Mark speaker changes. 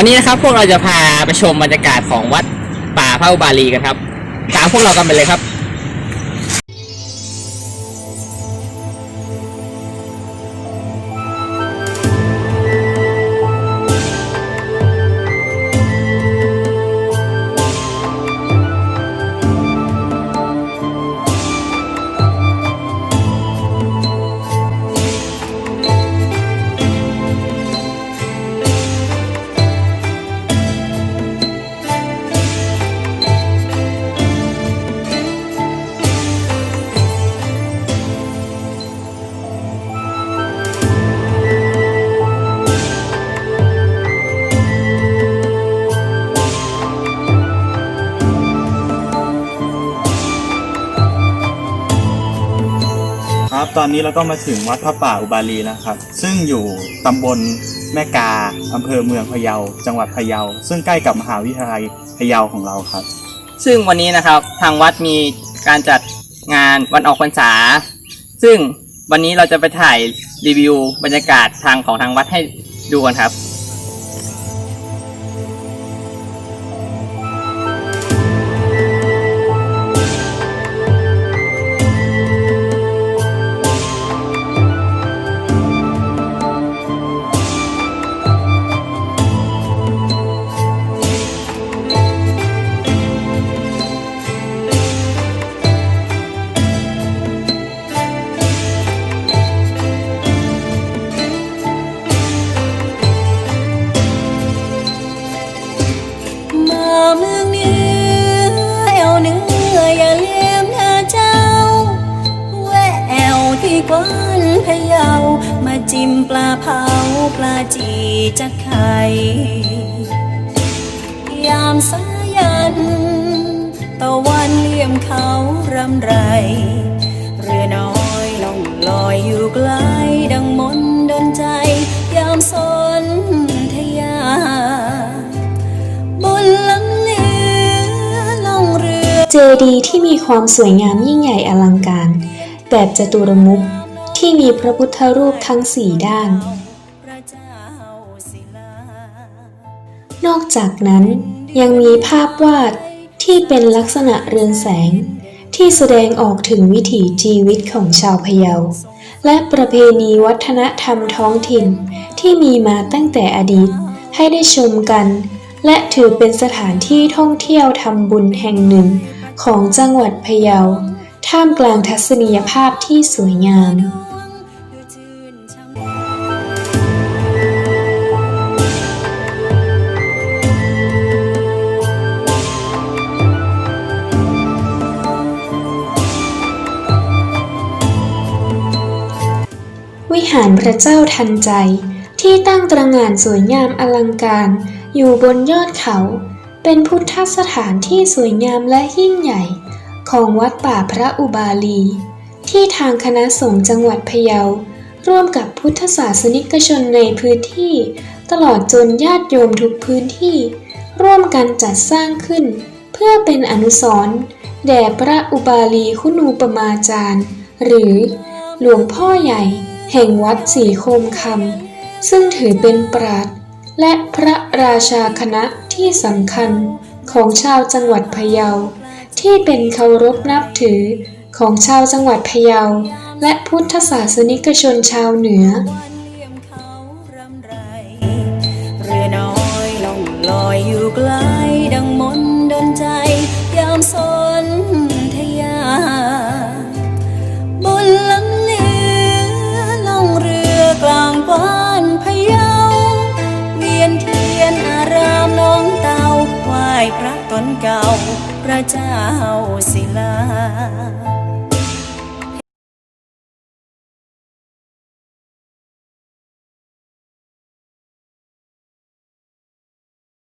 Speaker 1: วันนี้นะครับพวกเราจะพาไปชมบรรยากาศของวัดป่าพระอุบาลีกันครับ ตามพวกเรากันไปเลยครับ
Speaker 2: ครับ ตอนนี้เราก็มาถึงวัดพระป่าอุบาลีนะครับ ซึ่งอยู่ตำบลแม่กาอำเภอเมืองพะเยา จังหวัดพะเยา ซึ่งใกล้กับมหาวิทยาลัยพะเยาของเราครับ
Speaker 1: ซึ่งวันนี้นะครับทางวัดมีการจัดงานวันออกพรรษา ซึ่งวันนี้เราจะไปถ่ายรีวิวบรรยากาศทางของทางวัดให้ดูกันครับ
Speaker 3: วานพะเยา มาจิ้มปลาเผาปลาจีจะไข่ยามสายันตะวันเลี่ยมเขารำไร เรือน้อยล่องลอยอยู่ไกลดังมนดนใจ ยามสนทยา บนลำเลือล่องเรือ
Speaker 4: เจดีที่มีความสวยงามยิ่งใหญ่อลังการ แบบจตุรมุข ที่มีพระพุทธรูปทั้งสี่ด้าน นอกจากนั้นยังมีภาพวาดที่เป็นลักษณะเรืองแสง ที่แสดงออกถึงวิถีชีวิตของชาวพะเยา และประเพณีวัฒนธรรมท้องถิ่นที่มีมาตั้งแต่อดีตให้ได้ชมกัน และถือเป็นสถานที่ท่องเที่ยวทำบุญแห่งหนึ่งของจังหวัดพะเยาท่ามกลางทัศนียภาพที่สวยงาม หารพระเจ้าทันใจที่ตั้งตระหง่านสวยงามอลังการ อยู่บนยอดเขา เป็นพุทธสถานที่สวยงามและยิ่งใหญ่ ของวัดป่าพระอุบาลี ที่ทางคณะสงฆ์จังหวัดพะเยา ร่วมกับพุทธศาสนิกชนในพื้นที่ ตลอดจนญาติโยมทุกพื้นที่ ร่วมกันจัดสร้างขึ้น เพื่อเป็นอนุสรณ์แด่พระอุบาลีคุณูปมาจารย์ หรือ หลวงพ่อใหญ่ แห่งวัดสีโคมคำซึ่งถือเป็นปราดและพระราชาคณะที่สำคัญของชาวจังหวัดพะเยา ที่เป็นเคารพนับถือของชาวจังหวัดพะเยา และพุทธศาสนิกชนชาวเหนือ
Speaker 3: อนเก่าพระเจ้าศิลา